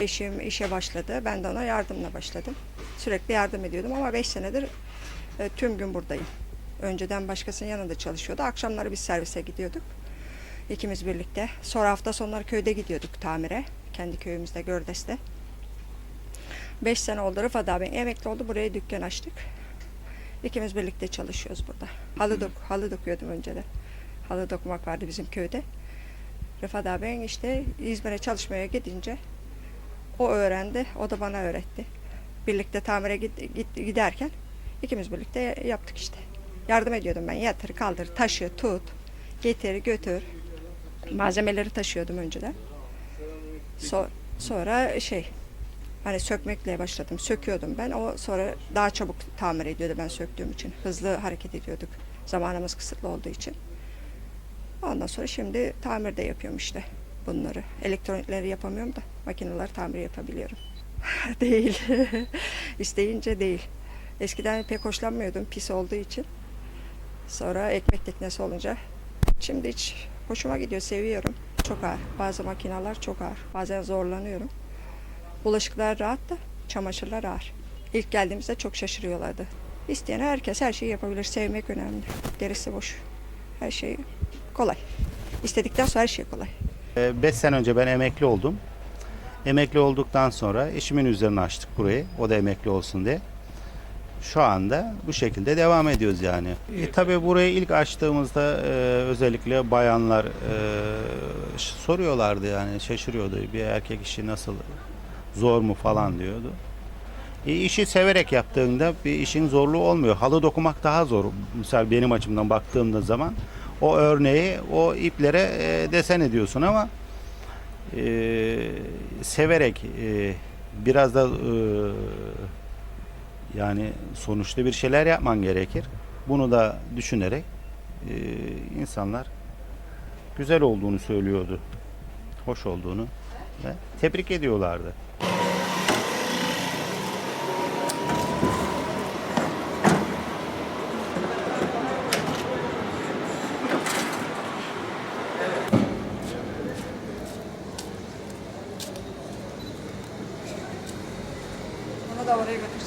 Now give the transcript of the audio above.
Eşim işe başladı. Ben de ona yardımla başladım. Sürekli yardım ediyordum ama 5 senedir e, tüm gün buradayım. Önceden başkasının yanında çalışıyordu. Akşamları biz servise gidiyorduk. İkimiz birlikte. Sonra hafta sonları köyde gidiyorduk tamire. Kendi köyümüzde Gördes'te. 5 sene oldu Rıfat abi emekli oldu. Buraya dükkan açtık. İkimiz birlikte çalışıyoruz burada. Halı, dok halı dokuyordum önceden. Halı dokumak vardı bizim köyde. Rıfat abi işte İzmir'e çalışmaya gidince o öğrendi, o da bana öğretti. Birlikte tamire giderken ikimiz birlikte yaptık işte. Yardım ediyordum ben. Yatır, kaldır, taşı, tut, getir, götür. Malzemeleri taşıyordum önceden. So- sonra şey, hani sökmekle başladım. Söküyordum ben. O sonra daha çabuk tamir ediyordu ben söktüğüm için. Hızlı hareket ediyorduk. Zamanımız kısıtlı olduğu için. Ondan sonra şimdi tamir de yapıyorum işte bunları. Elektronikleri yapamıyorum da makineler tamir yapabiliyorum. değil. İsteyince değil. Eskiden pek hoşlanmıyordum pis olduğu için. Sonra ekmek teknesi olunca şimdi hiç hoşuma gidiyor, seviyorum. Çok ağır. Bazı makineler çok ağır. Bazen zorlanıyorum. Bulaşıklar rahat da çamaşırlar ağır. İlk geldiğimizde çok şaşırıyorlardı. İsteyen herkes her şeyi yapabilir. Sevmek önemli. Gerisi boş. Her şey kolay. İstedikten sonra her şey kolay. 5 sene önce ben emekli oldum. Emekli olduktan sonra eşimin üzerine açtık burayı. O da emekli olsun diye. Şu anda bu şekilde devam ediyoruz yani. E, tabii burayı ilk açtığımızda e, özellikle bayanlar e, soruyorlardı yani şaşırıyordu. Bir erkek işi nasıl zor mu falan diyordu. E, işi severek yaptığında bir işin zorluğu olmuyor. Halı dokumak daha zor. Mesela benim açımdan baktığımda zaman o örneği o iplere e, desen ediyorsun ama e, severek e, biraz da e, yani sonuçta bir şeyler yapman gerekir. Bunu da düşünerek e, insanlar güzel olduğunu söylüyordu. Hoş olduğunu ve tebrik ediyorlardı. ಅವರೇ ಗೊತ್ತಿದೆ